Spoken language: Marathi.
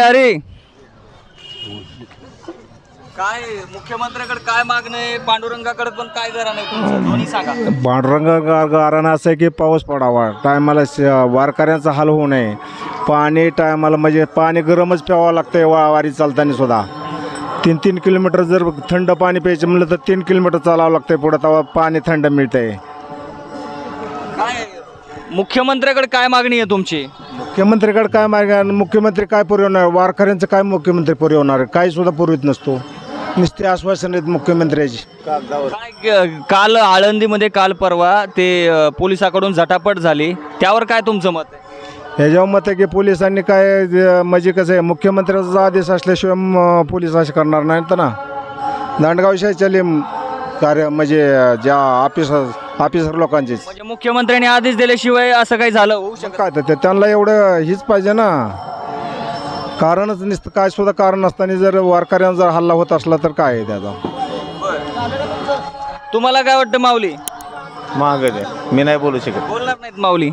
अरे. काय मुख्यमंत्र्याकडे काय मागणं आहे? पांडुरंगाकडे पण काय जरा नाही तुमचं? दोन्ही सांगा. पांडुरंग गा- गारानं असं आहे की पाऊस पडावा. टायमाला वारकऱ्यांचा हाल होऊ नये. पाणी टायमाला म्हणजे पाणी गरमच प्यावं लागतंय वा वारी चालताना सुद्धा. तीन तीन किलोमीटर जर थंड पाणी प्यायचं म्हणलं तर तीन किलोमीटर चालावं लागतंय पुढं तेव्हा पाणी थंड मिळतंय. काय मुख्यमंत्र्याकडे काय मागणी आहे तुमची? मुख्यमंत्रीकडे काय मार्ग मुख्यमंत्री काय पुरवणार? वारकऱ्यांचं काय मुख्यमंत्री पुरवणार? काही सुद्धा पुरवित नसतो. नुसते आश्वासन आहेत मुख्यमंत्र्याची. काय क- काल आळंदीमध्ये काल परवा ते अ, पोलिसाकडून झटापट झाली. त्यावर काय तुमचं मत आहे? ह्याच्यावर मत आहे की पोलिसांनी काय अं, म्हणजे कसं आहे मुख्यमंत्र्याचा आदेश असल्याशिवाय म, पोलीस असे करणार नाहीत ना. दांडगाव शैचालय कार्य म्हणजे ज्या ऑफिसर ऑफिसर लोकांचेच. म्हणजे मुख्यमंत्र्यांनी आदेश दिल्याशिवाय असं काही झालं होऊ शकत काय तर ते त्यांना एवढं हीच पाहिजे ना. कारणच नसतं काय सुद्धा कारण नसताना जर वारकऱ्यांचा जर हल्ला होत असला तर काय आहे त्याचा? तुम्हाला काय वाटतं माऊली? आहे मी नाही बोलू शकत. बोलणार नाहीत माऊली.